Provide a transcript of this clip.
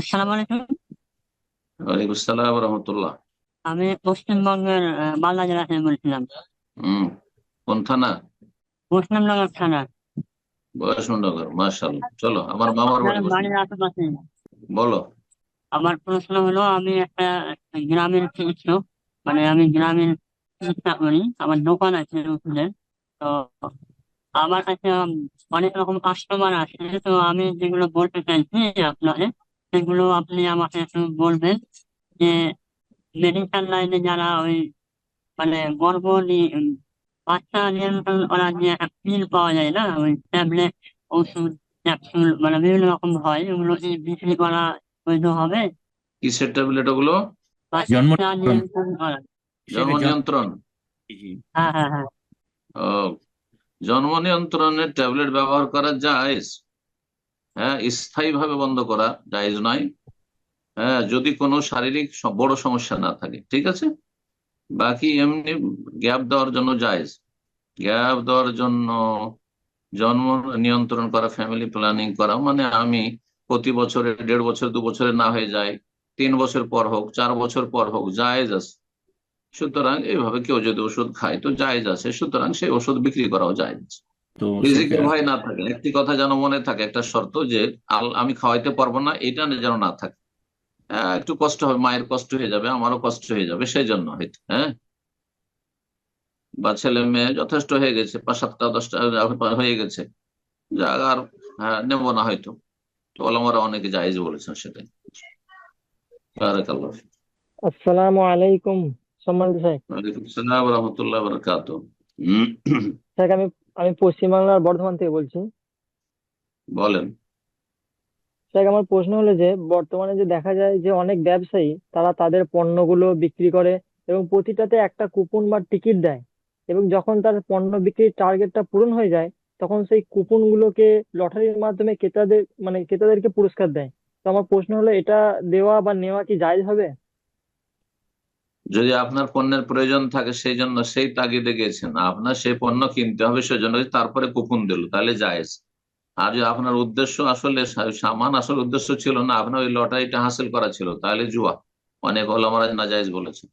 আসসালামু আলাইকুম। ওয়ালাইকুম আসসালাম রহমতুল্লাহ আমি পশ্চিমবঙ্গের মালদা জেলা থেকে বলছিলাম হম কোন থানা? মুসলিমনগর থানা। বয়সমনগর মাশাআল্লাহ। চলো আমার মামার বাড়ি বাড়ির আশেপাশে। বলো। আমার প্রশ্ন হলো আমি একটা গ্রামের চিকিৎসক মানে আমি গ্রামের চিকিৎসা করি। আমার দোকান আছে ওষুধের তো আমার কাছে অনেক রকম কাস্টমার আছে তো আমি যেগুলো বলতে চাইছি আপনাকে সেগুলো আপনি আমাকে একটু বলবেন যে মেডিকেল লাইনে যারা ওই মানে গর্ভ উম, বাচ্চা নিয়ন্ত্রণ করার যে একটা পিল পাওয়া যায় না ওই ট্যাবলেট ওষুধ ক্যাপসুল মানে বিভিন্ন রকম হয় ওগুলো কি বিক্রি করা বৈধ হবে? কিসের ট্যাবলেট ওগুলো? জন্ম জন্ম নিয়ন্ত্রণ? হ্যাঁ হ্যাঁ হ্যাঁ। ও জন্ম নিয়ন্ত্রণের ট্যাবলেট ব্যবহার করা জায়েজ হ্যাঁ স্থায়ী ভাবে বন্ধ করা জায়েজ নয়। হ্যাঁ যদি কোনো শারীরিক বড় সমস্যা না থাকে, ঠিক আছে? বাকি এমনি গ্যাপ দেওয়ার জন্য জায়েজ। গ্যাপ দেওয়ার জন্য জন্ম নিয়ন্ত্রণ করা ফ্যামিলি প্ল্যানিং করা মানে আমি প্রতি বছরে দেড় বছর, দু বছরে না হয়ে যায়, তিন বছর পর হোক, চার বছর পর হোক, জায়েজ আছে। সুতরাং এইভাবে কেউ যদি ওষুধ খায়, তো জায়েজ আছে। সুতরাং সেই ওষুধ বিক্রি করাও জায়েজ আছে। তো রিজিকের ভয় না থাকে। একটি কথা যেন মনে থাকে একটা শর্ত যে আমি খাওয়াইতে পারব না এটা যেন না থাকে। হ্যাঁ, একটু কষ্ট হবে মায়ের কষ্ট হয়ে যাবে আমারও কষ্ট হয়ে যাবে সেই জন্য হয়তো হ্যাঁ? বা ছেলে মেয়ে যথেষ্ট হয়ে গেছে পাঁচ সাতটা দশটা হয়ে গেছে। যা আর হ্যাঁ নেব না হয়তো। তো ওলামারা অনেকে জায়েজ বলেছেন সেটাই। বারাকাল্লাহ আসসালামু আলাইকুম সম্মানিত স্যার ওয়ালাইকুম আসসালাম রহমতুল্লাহ বারাকাত স্যার আমি আমি পশ্চিমবাংলার বর্ধমান থেকে বলছি। বলেন। স্যার আমার প্রশ্ন হলো যে বর্তমানে যে দেখা যায় যে অনেক ব্যবসায়ী তারা তাদের পণ্যগুলো বিক্রি করে এবং প্রতিটাতে একটা কুপন বা টিকিট দেয় এবং যখন তার পণ্য বিক্রির টার্গেটটা পূরণ হয়ে যায় তখন সেই কুপনগুলোকে লটারির মাধ্যমে ক্রেতাদের মানে ক্রেতাদেরকে পুরস্কার দেয়। তো আমার প্রশ্ন হলো এটা দেওয়া বা নেওয়া কি জায়েজ হবে? যদি আপনার পণ্যের প্রয়োজন থাকে সেই জন্য সেই তাগিদে গেছেন, আপনার সেই পণ্য কিনতে হবে, সেজন্য তারপরে কুপন দিল, তাহলে জায়েজ। আর যদি আপনার উদ্দেশ্য আসলে, সামান আসল উদ্দেশ্য ছিল না, আপনার ওই লটারিটা হাসিল করা ছিল, তাহলে জুয়া। অনেক ওলামারা না জায়েজ বলেছেন